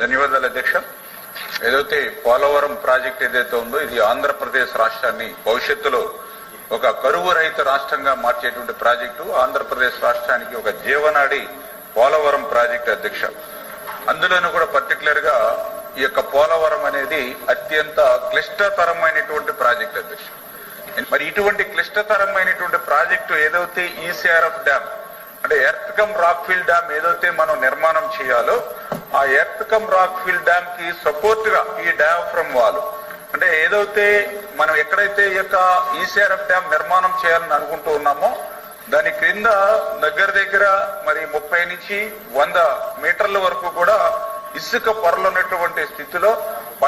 ధన్యవాదాలు అధ్యక్ష. ఏదైతే పోలవరం ప్రాజెక్ట్ ఏదైతే ఉందో ఇది ఆంధ్రప్రదేశ్ రాష్ట్రాన్ని భవిష్యత్తులో ఒక కరువు రహిత రాష్ట్రంగా మార్చేటువంటి ప్రాజెక్టు ఆంధ్రప్రదేశ్ రాష్ట్రానికి ఒక జీవనాడి పోలవరం ప్రాజెక్టు అధ్యక్ష. అందులోనూ కూడా పర్టికులర్గా ఈ యొక్క పోలవరం అనేది అత్యంత క్లిష్టతరమైనటువంటి ప్రాజెక్ట్ అధ్యక్ష. మరి ఇటువంటి క్లిష్టతరమైనటువంటి ప్రాజెక్టు ఏదైతే ఈసీఆర్ఎఫ్ డ్యామ్ అంటే ఎర్త్ కమ్ రాక్ డ్యామ్ ఏదైతే మనం నిర్మాణం చేయాలో ఆ ఎర్త్ కమ్ రాక్ ఫిల్ డ్యామ్కి సపోర్ట్గా ఈ డ్యామ్ ఫ్రమ్ వాల్ అంటే ఏదైతే మనం ఎక్కడైతే ఈ యొక్క ఈసీఆర్ఎఫ్ డ్యామ్ నిర్మాణం చేయాలని అనుకుంటూ ఉన్నామో దాని క్రింద దగ్గర దగ్గర మరి ముప్పై నుంచి వంద మీటర్ల వరకు కూడా ఇసుక పొరలు ఉన్నటువంటి స్థితిలో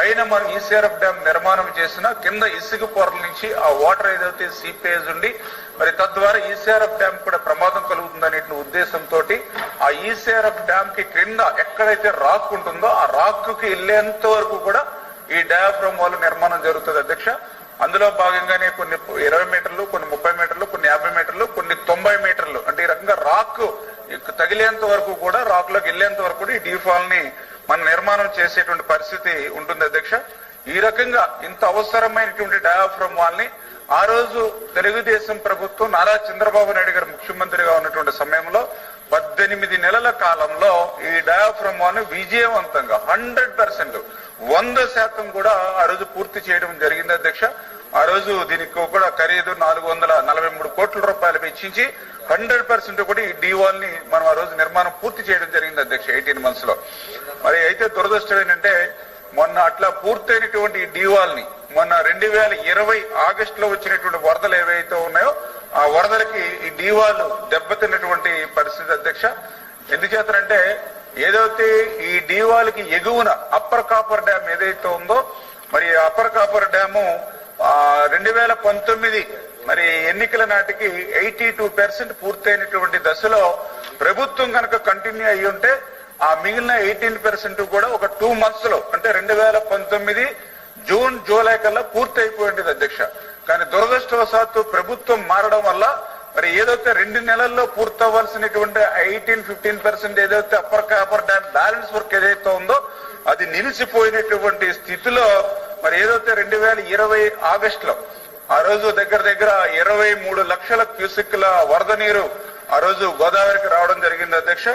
పైన మనం ఈసీఆర్ఎఫ్ డ్యామ్ నిర్మాణం చేసిన కింద ఇసుక పొరల నుంచి ఆ వాటర్ ఏదైతే సీపేజ్ ఉండి మరి తద్వారా ఈసీఆర్ఎఫ్ డ్యామ్ కూడా ప్రమాదం కలుగుతుందనే ఉద్దేశంతో ఆ ఈసీఆర్ఎఫ్ డ్యామ్కి క్రింద ఎక్కడైతే రాక్ ఉంటుందో ఆ రాక్కి వెళ్ళేంత వరకు కూడా ఈ డయాఫ్రమ్ వాల్ నిర్మాణం జరుగుతుంది అధ్యక్ష. అందులో భాగంగానే కొన్ని ఇరవై మీటర్లు కొన్ని ముప్పై మీటర్లు కొన్ని యాభై మీటర్లు కొన్ని తొంభై మీటర్లు. అంటే ఈ రకంగా రాక్ తగిలేంత వరకు కూడా రాక్లోకి వెళ్ళేంత వరకు కూడా ఈ డీఫాల్ని మనం నిర్మాణం చేసేటువంటి పరిస్థితి ఉంటుంది అధ్యక్ష. ఈ రకంగా ఇంత అవసరమైనటువంటి డయాఫ్రమ్ వాల్ని ఆ రోజు తెలుగుదేశం ప్రభుత్వం నారా చంద్రబాబు నాయుడు గారు ముఖ్యమంత్రిగా ఉన్నటువంటి సమయంలో పద్దెనిమిది నెలల కాలంలో ఈ డయాఫ్రమ్ వాల్ని విజయవంతంగా హండ్రెడ్ పర్సెంట్ వంద శాతం కూడా ఆ రోజు పూర్తి చేయడం జరిగింది అధ్యక్ష. ఆ రోజు దీనికి కూడా ఖరీదు నాలుగు వందల నలభై మూడు కోట్ల రూపాయలు వెచ్చించి హండ్రెడ్ పర్సెంట్ కూడా ఈ డీవాల్ని మనం ఆ రోజు నిర్మాణం పూర్తి చేయడం జరిగింది అధ్యక్ష ఎయిటీన్ మంత్స్లో. మరి అయితే దురదృష్టం ఏంటంటే మొన్న అట్లా పూర్తయినటువంటి డివాల్ని మొన్న రెండు వేల ఇరవై ఆగస్టు లో వచ్చినటువంటి వరదలు ఏవైతే ఉన్నాయో ఆ వరదలకి ఈ డీవాల్ దెబ్బతిన్నటువంటి పరిస్థితి అధ్యక్ష. ఎందుచేతనంటే ఏదైతే ఈ డీవాల్కి ఎగువన అప్పర్ కాపర్ డ్యామ్ ఏదైతే ఉందో మరి అప్పర్ కాపర్ డ్యాము రెండు వేల పంతొమ్మిది మరి ఎన్నికల నాటికి ఎయిటీ టూ పర్సెంట్ పూర్తయినటువంటి దశలో ప్రభుత్వం కనుక కంటిన్యూ అయ్యి ఉంటే ఆ మిగిలిన ఎయిటీన్ పర్సెంట్ కూడా ఒక టూ మంత్స్లో అంటే రెండు వేల పంతొమ్మిది జూన్ జూలై కల్లా పూర్తి అయిపోయింది అధ్యక్ష. కానీ దురదృష్టవశాత్తు ప్రభుత్వం మారడం వల్ల మరి ఏదైతే రెండు నెలల్లో పూర్తవలసినటువంటి ఎయిటీన్ ఫిఫ్టీన్ పర్సెంట్ ఏదైతే upper upper dam balance work ఏదైతే ఉందో అది నిలిచిపోయినటువంటి స్థితిలో మరి ఏదైతే రెండు వేల ఇరవై ఆగస్ట్లో ఆ రోజు దగ్గర దగ్గర ఇరవై మూడు లక్షల క్యూసిక్ల వరద నీరు ఆ రోజు గోదావరికి రావడం జరిగింది అధ్యక్ష.